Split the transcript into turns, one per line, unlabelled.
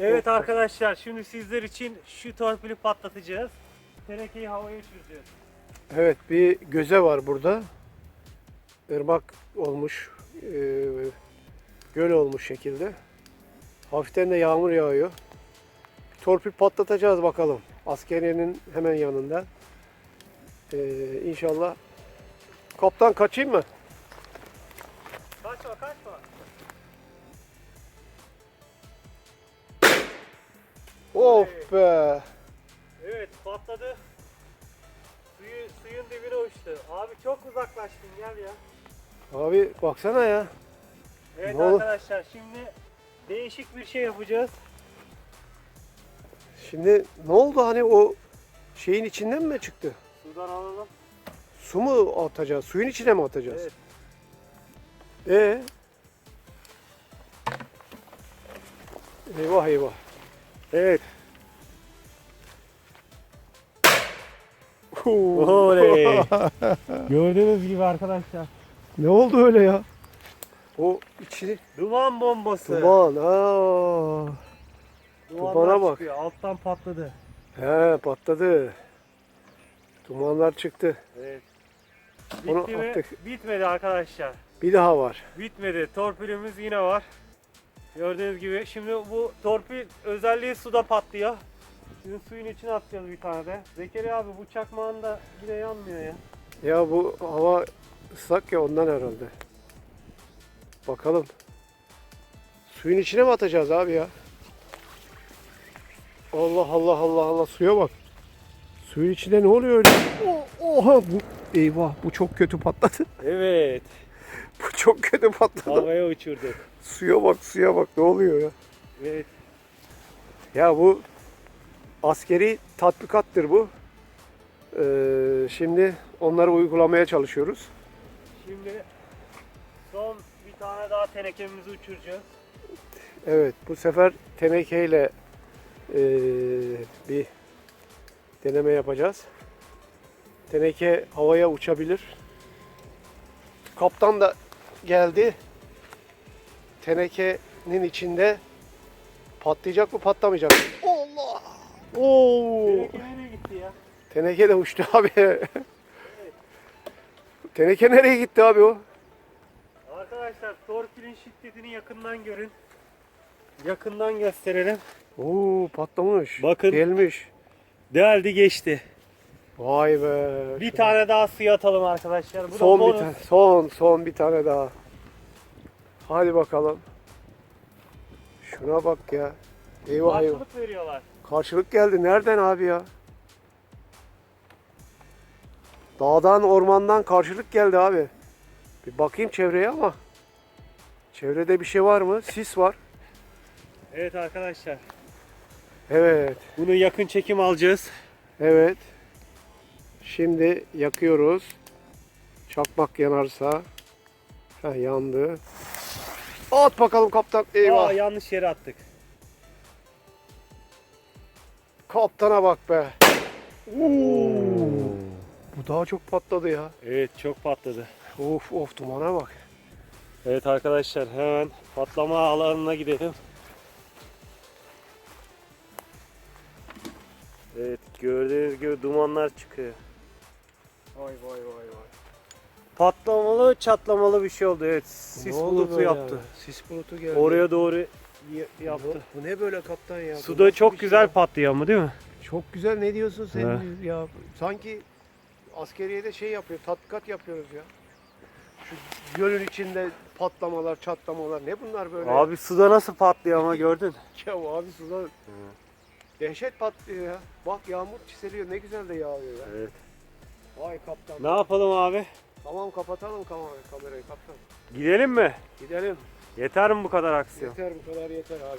Evet arkadaşlar şimdi sizler için şu torpili patlatacağız. Tenekeyi havaya uçuracağız.
Evet bir göze var burada. Irmak olmuş. e, göl olmuş şekilde. Hafiften de yağmur yağıyor. Torpil patlatacağız bakalım. Askeriyenin hemen yanında. E, inşallah. Kaptan kaçayım mı?
Kaçma kaçma.
Of be.
Evet patladı. Suyu, suyun dibine uçtu. Abi çok uzaklaştın gel ya.
Abi baksana ya.
Evet
Ne oldu?
arkadaşlar şimdi değişik bir şey yapacağız.
Şimdi ne oldu hani o şeyin içinden mi çıktı?
Sudan alalım.
Su mu atacağız? Suyun içine mi atacağız?
Evet.
Ee? Eyvah eyvah.
Evet. Oley. Gördüğünüz gibi arkadaşlar.
ne oldu öyle ya? O içini
Duman bombası.
duman. Aa.
Dumanlar
Dumana bak.
çıkıyor, Alttan patladı.
He patladı. Dumanlar çıktı.
Evet.
Onu
Bitti mi?
attık.
Bitmedi arkadaşlar.
Bir daha var.
Bitmedi. Torpilimiz yine var. Gördüğünüz gibi. Şimdi bu torpil özelliği suda patlıyor. Şimdi suyun içine atacağız bir tane de. Zekeriya abi bu çakmağın da yine yanmıyor ya.
Ya bu hava ıslak ya ondan herhalde. Bakalım. Suyun içine mi atacağız abi ya? Allah Allah Allah Allah suya bak. Suyun içinde ne oluyor öyle? O- Oha bu eyvah bu çok kötü patladı.
Evet.
bu çok kötü patladı.
Havaya uçurduk.
Suya bak suya bak ne oluyor ya?
Evet.
Ya bu askeri tatbikattır bu. Ee, şimdi onları uygulamaya çalışıyoruz.
Şimdi son bir tane daha tenekemizi uçuracağız.
Evet, bu sefer tenekeyle eee, bir deneme yapacağız. Teneke havaya uçabilir. Kaptan da geldi. Tenekenin içinde patlayacak mı patlamayacak mı? Allah! Oo!
Teneke nereye gitti ya?
Teneke de uçtu abi. Teneke nereye gitti abi o?
Arkadaşlar torpilin şiddetini yakından görün. Yakından gösterelim.
Oo patlamış.
Bakın.
Gelmiş.
Deldi geçti.
Vay be.
Bir tane daha suya atalım arkadaşlar. Bu da
Son bir
bonus.
tane, son son bir tane daha. Hadi bakalım. Şuna bak ya. Eyvah eyvah.
Karşılık veriyorlar.
Karşılık geldi. Nereden abi ya? Dağdan, ormandan karşılık geldi abi. Bir bakayım çevreye ama. Çevrede bir şey var mı? Sis var.
Evet arkadaşlar.
Evet,
Bunu yakın çekim alacağız.
evet. Şimdi yakıyoruz. Çakmak yanarsa. Heh, yandı. At bakalım kaptan. Eyvah.
Aa, yanlış yere attık.
Kaptana bak be. Bu daha çok patladı ya.
Evet çok patladı.
Of of dumana bak.
Evet arkadaşlar hemen patlama alanına gidelim. Evet gördüğünüz gibi dumanlar çıkıyor.
Vay vay vay vay.
Patlamalı çatlamalı bir şey oldu evet. Sis
Ne
bulutu yaptı.
ya? Sis bulutu geldi.
Oraya doğru y-
Bu-
yaptı.
Bu ne böyle kaptan ya?
Suda
nasıl
çok
şey
güzel
ya?
patlıyor ama değil mi?
Çok güzel ne diyorsun sen
He.
ya? Sanki askeriyede şey yapıyor, tatbikat yapıyoruz ya. Şu gölün içinde patlamalar, çatlamalar ne bunlar böyle?
Abi suda nasıl patlıyor ama gördün.
ya abi suda dehşet patlıyor ya. Bak yağmur çiseliyor ne güzel de yağıyor ya.
Evet.
Vay kaptan.
Ne yapalım abi?
Tamam kapatalım kamerayı, kaptan.
Gidelim mi?
Gidelim.
Yeter mi bu kadar aksiyon?
Yeter bu kadar yeter abi.